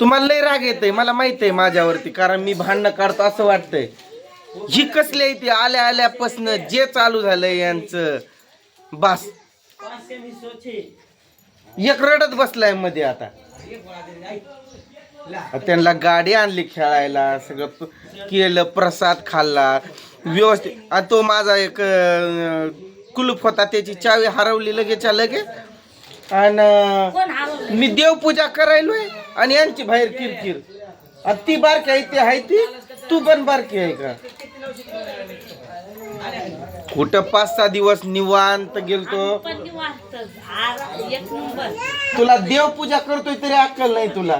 तुम्हाला लय राग येतंय मला माहीत आहे माझ्यावरती कारण मी भांडणं काढतो असं वाटतंय. ही कसली आहे ती? आल्या आल्यापासनं जे चालू झालंय यांचं. बास. एक रडत बसलायमध्ये आता. त्यांना गाडी आणली खेळायला सगळं केलं प्रसाद खाल्ला व्यवस्थित. आणि तो माझा एक कुलूप होता त्याची चावी हरवली लगेच लगे आणि मी देवपूजा करायलोय. आणि यांची बाहेर किरकिर. आणि ती बारकी आहे ती आहे ती तू पण बारकी आहे का? कुठं पाच सहा दिवस निवांत गेलतो? पण निवांत. आ- एक नंबर. तुला देवपूजा करतोय तरी अक्कल नाही तुला.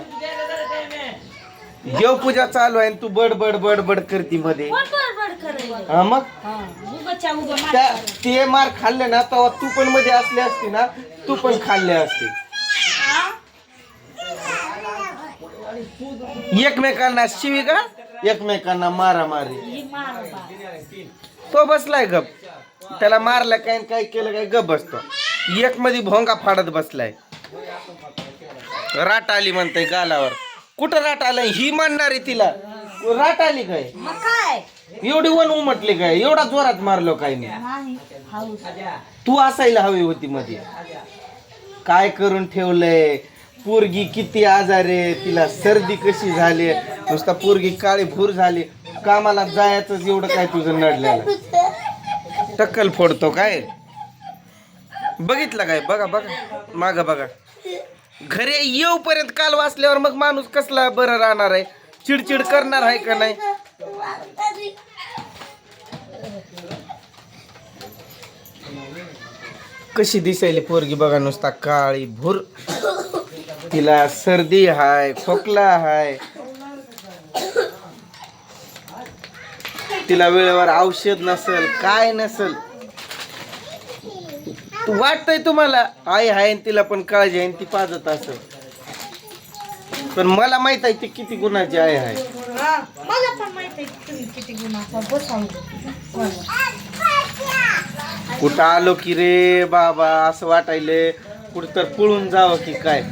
देवपूजा चालू आहे आणि तू बड बड बड बड करती मध्ये. कोण बडबड करायला हा मग? हा उगाच्या उगा त्या मार ते मार खाल्ले ना तेव्हा तू पण मध्ये असली असती ना तू पण खाल्ले असते. एकमेकांना शिवी का? एकमेकांना मारामारी. तो बसलाय गप. त्याला मारलं काय काय केलं काय गप बसतो. एक मध्ये भोंगा फाडत बसलाय. राट आली म्हणते गालावर. कुठं राट आलाय? ही म्हणणारी तिला. राट आली काय? एवढी वन उमटली काय? एवढा जोरात मारलो काय नाही तू असायला हवी होती मध्ये काय करून ठेवलंय? पोरगी किती आजार आहे तिला सर्दी कशी झाली नुसता पोरगी काळी भूर झाली कामाला जायचं एवढं काय तुझं नडलेलं? टक्कल फोडतो काय? बघितलं काय? बघा बघा. माग बघा. घरी येऊपर्यंत काल वाचल्यावर मग माणूस कसला बरं राहणार आहे? चिडचिड करणार आहे का नाही? कशी दिसायली पोरगी बघा नुसता काळी भूर. तिला सर्दी हाय खोकला हाय. तिला वेळेवर औषध नसल काय नसल. वाटतंय तुम्हाला आई आहे आणि तिला पण काळजी आहे आणि ती पाजत असल. पण मला माहीत आहे ती किती गुणाची आई आहे मला पण माहीत आहे की तुम्ही किती गुणाचा बसावं. कुठं आलो की रे बाबा असं वाटायले कुठं तर पळून जावं की काय.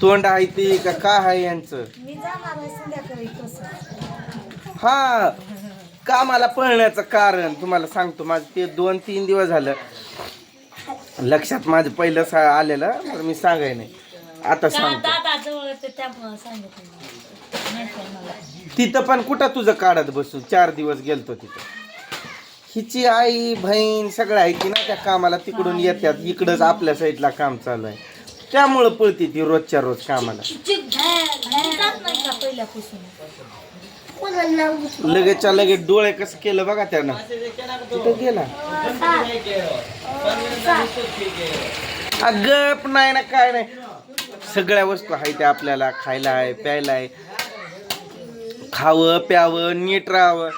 तोंड आहे ती का काय आहे यांचं? मी जाणार आहे संध्याकाळी कसं? हा कामाला पळण्याचं कारण तुम्हाला सांगतो. माझं ते दोन तीन दिवस झालं. लक्षात माझं पहिलं सा आलेलं तर मी सांगाय नाही. आता का सांगतो. दादा जवळ होते त्यामुळं सांगितलं माहीत आहे मला. तिथं पण कुठं तुझं काढत बसू? चार दिवस गेलतो तिथं. हिची आई बहीण सगळं आहे की ना त्या कामाला तिकडून येतात. इकडंच आपल्या साईडला काम चालू आहे. त्यामुळं पळते ती रोजच्या रोज कामाला. लगेचच्या लगेच डोळे कसं केलं बघा त्यानं. तिथं गेला? गप नाही ना काय नाही. सगळ्या वस्तू आहे त्या आपल्याला. खायला आहे प्यायला आहे खावं प्यावं नीट राहावं.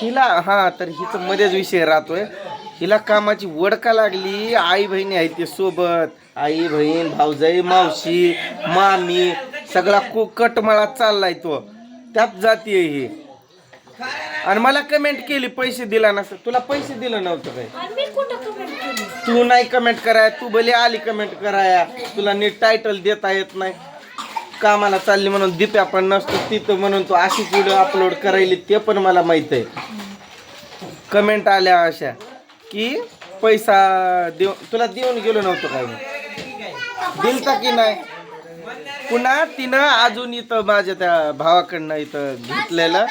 हिला हा तर हिचं मध्येच विषय राहतोय. हिला कामाची वडका लागली. आई बहिणी आहेत ते सोबत. आई बहीण भाऊजाई मावशी मामी सगळा कुकटमळा चाललाय तो. त्यात जातीये ही. आणि मला कमेंट केली पैसे दिला नसतं. तुला पैसे दिलं नव्हतं काय? तू नाही कमेंट कराय तू भले आली कमेंट कराया. तुला नीट टायटल देता येत नाही. कामाला चालली म्हणून दिप्या पण नसतो तिथं म्हणून तू अशीच व्हिडिओ अपलोड करायली ते पण मला माहीत आहे. कमेंट आल्या अशा. की पैसा देऊ तुला देऊन गेलो नव्हतं काय दिलता की नाही? पुन्हा तिनं अजून इथं माझ्या त्या भावाकडनं इथं घेतलेलं.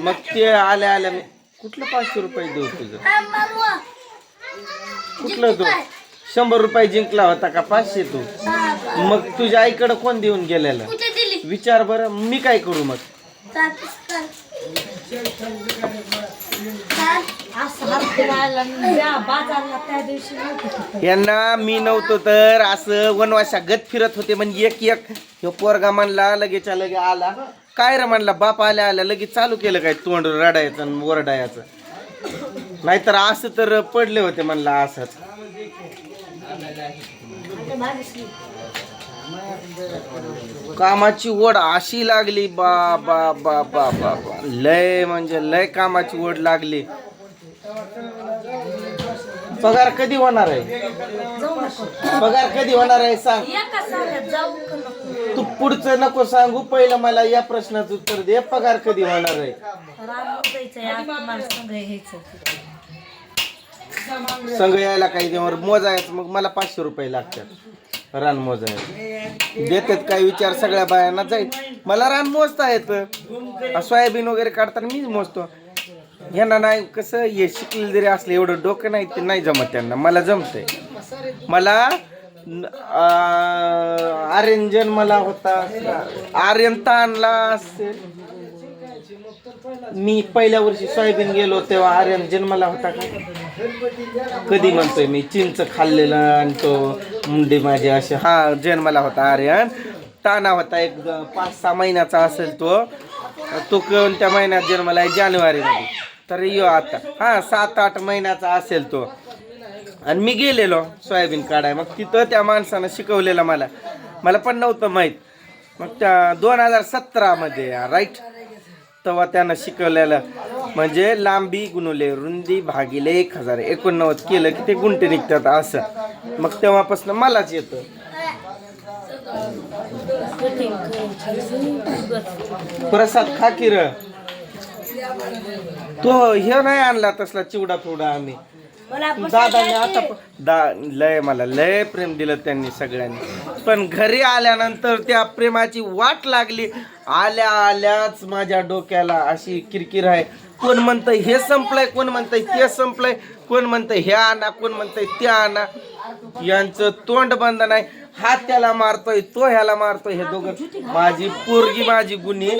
मग ते आल्या आल्या मी कुठलं पाचशे रुपये देऊ तुझं? कुठलं तू शंभर रुपये जिंकला होता का पाचशे तू? मग तुझ्या आईकडे कोण देऊन गेलेलं? विचार बरं मी काय करू मग असं हात फिरायला आणि जा बाजारला त्या दिवशी नव्हतं तिथं. यांना मी नव्हतो तर असं वनवाशा गत फिरत होते म्हणजे एक एक ह्यो पोरगा म्हणला लगेच लगे आला. काय रे म्हणला बाप आल्या आल्या लगेच चालू केलं काय तोंड रडायचं आणि ओरडायचं. नाहीतर असं तर पडले होते म्हणला असंच. कामाची ओढ अशी लागली बा बा बा बा बा बा लय म्हणजे लय कामाची ओढ लागली. पगार कधी होणार आहे? जाऊ नको पगार कधी होणार आहे सांग. एका साऱ्यात जाऊ का नको? तू पुढचं नको सांगू पहिलं मला या प्रश्नाचं उत्तर दे. पगार कधी होणार आहे? रान मोजायचंय आज तुम्हाला संघ घ्यायचं संघ यायला काही देवर मोजायचं मग मला पाचशे रुपये लागतात. रान मोजायला देतात काय विचार सगळ्या बायांना? जाईल मला रान मोजता येतं. सोयाबीन वगैरे काढताना मीच मोजतो. यांना नाही कसं हे शिकले जरी असलं एवढं डोकं नाही ते नाही जमत त्यांना. मला जमतंय. मला आर्यन मला होता. आर्यन ताणला असेल. मी पहिल्या वर्षी सोयाबीन गेलो तेव्हा आर्यन जन्माला होता का? कधी म्हणतोय मी चिंच खाल्लेलं आणि तो मुंडी माझे असे. हा जन्माला होता आर्यन. ताना होता एक पाच सहा महिन्याचा असेल तो. तो कोणत्या महिन्यात जन्माला आहे? जानेवारीमध्ये. तर यो आता. हां सात आठ महिन्याचा असेल तो. आणि मी गेलेलो सोयाबीन काढाय मग तिथं त्या माणसानं शिकवलेलं मला. मला पण नव्हतं माहीत. मग त्या दोन हजार सतरामध्ये राईट तेव्हा त्यानं शिकवलेलं म्हणजे लांबी गुणवले रुंदी भागिले एक हजार. एकोणनव्वद केलं की ते गुंटे निघतात असं. मग तेव्हापासून मलाच येतं. प्रसाद खा तो हे नाही आणला तसला चिवडा थोडा आम्ही. दादाने आता दा लय मला लय प्रेम दिलं त्यांनी सगळ्यांनी. पण घरी आल्यानंतर त्या प्रेमाची वाट लागली. आल्या आल्याच माझ्या डोक्याला अशी किरकिर आहे. कोण म्हणतंय हे संपलंय कोण म्हणतंय ते संपलंय कोण म्हणतंय हे आणा कोण म्हणतंय ते आणा. यांचं तोंड बंद नाही. हात त्याला मारतोय तो ह्याला मारतोय हे दोघं. माझी पोरगी माझी गुन्हे.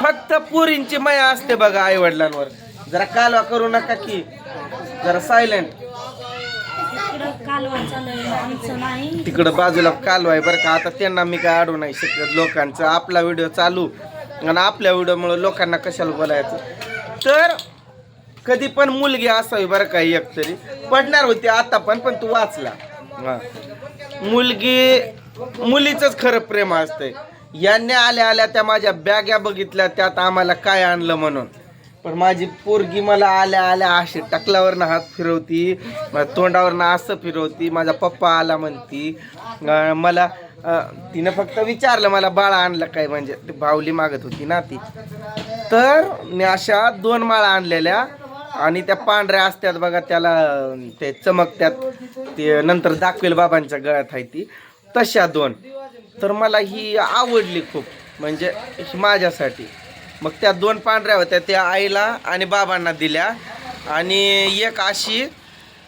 फक्त पोरींची माया असते बघा आई वडिलांवर जरा कालवा करू नका की. जरा सायलेंट तिकडं बाजूला कालवा आहे बरं का. आता त्यांना मी काय अडू नाही शकत लोकांचं. आपला व्हिडिओ चालू. आणि आपल्या व्हिडिओमुळे लोकांना कशाला बोलायचं? तर कधी पण मुलगी असावी बरं का एक तरी. पडणार होती आता पण पण तू वाचला. मुलगी मुलीचंच खरं प्रेम असतंय. यांनी आल्या आल्या त्या माझ्या बॅग्या बघितल्या त्यात आम्हाला काय आणलं म्हणून. पण माझी पोरगी मला आल्या आल्या अशी टकलावरनं हात फिरवती तोंडावरनं असं फिरवती माझा पप्पा आला म्हणती. मला तिनं फक्त विचारलं मला बाळा आणलं काय? म्हणजे ती बावली मागत होती ना ती. तर मी अशा दोन माळा आणलेल्या आणि त्या पांढऱ्या असतात बघा त्याला ते चमकत्यात. ते नंतर दाखवेल बाबांच्या गळ्यात आहे ती. तशा दोन. तर मला ही आवडली खूप म्हणजे ही माझ्यासाठी. मग त्या दोन पांढऱ्या होत्या त्या आईला आणि बाबांना दिल्या. आणि एक अशी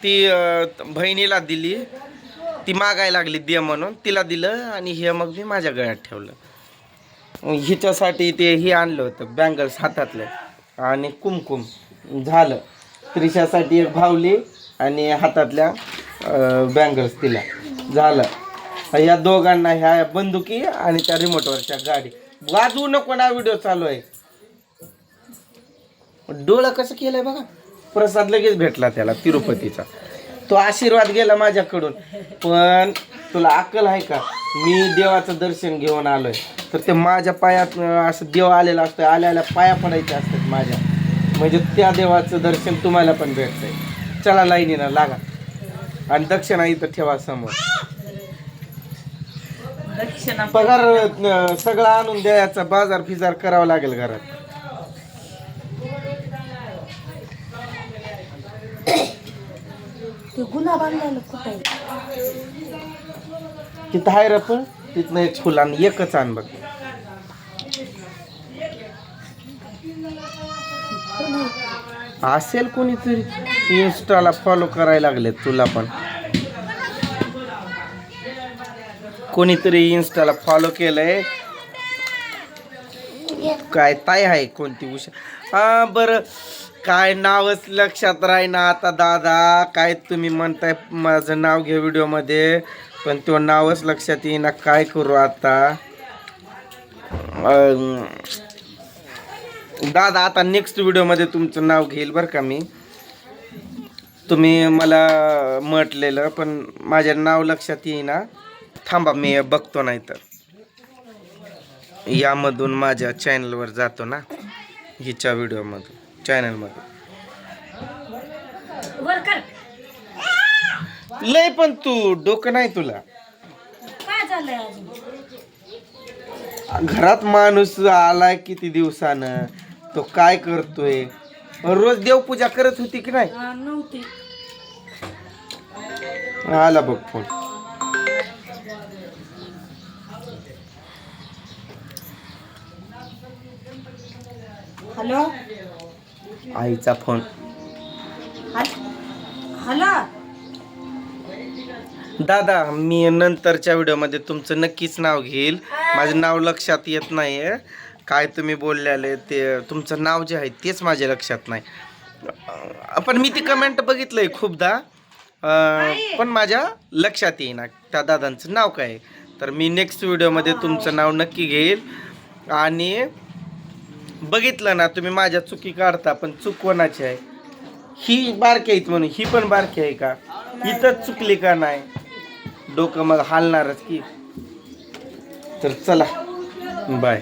ती बहिणीला दिली. ती मागायला लागली दे म्हणून तिला दिलं आणि हे मग मी माझ्या गळ्यात ठेवलं. हिच्यासाठी ते हे आणलं होतं बँगल्स हातातलं. आणि कुमकुम झालं. त्रिशासाठी एक भावली आणि हातातल्या बँगल्स तिला झालं. या दोघांना ह्या बंदुकी आणि त्या रिमोटवरच्या गाडी. वाजवू नको ना व्हिडिओ चालू आहे. डोळं कसं केलंय बघा. प्रसाद लगेच भेटला त्याला तिरुपतीचा. तो आशीर्वाद गेला माझ्याकडून. पण तुला अक्कल आहे का? मी देवाचं दर्शन घेऊन आलोय. तर ते माझ्या पायात असं देव आलेला असतं आल्या आल्या पाया पडायचे असतात माझ्या. म्हणजे त्या देवाचं दर्शन तुम्हाला पण भेटतंय. चला लाईनीनं लागा. आणि दक्षिणा इथं ठेवा समोर. दक्षिणा पगार अं, सगळं आणून द्यायचा बाजार फिजार करावा लागेल घरात. ते कुठे तिथं आहे रे पण तिथनं एक फुल आण एकच आण बघ. असेल कोणीतरी. इन्स्टाला फॉलो करायला लागले तुला पण. कोणीतरी इन्स्टाला फॉलो केलंय. काय ताई आहे कोणती उषा? हा बरं. काय नावच लक्षात राहीना आता दादा. काय तुम्ही म्हणताय माझं नाव घे व्हिडिओमध्ये पण तो नावच लक्षात येईना. काय करू आता? दादा आता नेक्स्ट व्हिडिओमध्ये तुमचं नाव घेईल बरं का मी. तुम्ही मला म्हटलेलं पण माझ्या नाव लक्षात येईना. थांबा मी बघतो नाही तर यामधून माझ्या चॅनलवर जातो ना हिच्या व्हिडिओमधून चॅनलमधून लय पण तू डोकं नाही तुला. घरात माणूस आलाय किती दिवसानं तो काय करतोय? रोज देवपूजा करत होती की नाही? आला बघ फोन हॅलो? आईचा फोन. हॅलो? दादा मी नंतरच्या व्हिडिओमध्ये तुमचं नक्कीच नाव घेईल. माझं नाव लक्षात येत नाही काय तुम्ही बोललेले ते तुमचं नाव जे आहे तेच माझ्या लक्षात नाही. पण मी ती कमेंट बघितलंय खूपदा. अं, पण माझ्या लक्षात येईना. त्या दादांचं नाव काय आहे. तर मी नेक्स्ट व्हिडिओमध्ये तुमचं नाव नक्की घेईल. आणि बघितलं ना तुम्ही माझ्या चुकी काढता पण चूक कोणाची आहे? ही बारकी आहेत म्हणून ही पण बारकी आहे का? इथंच चुकली का नाही? डोकं मग हालणारच की. तर चला. बाय.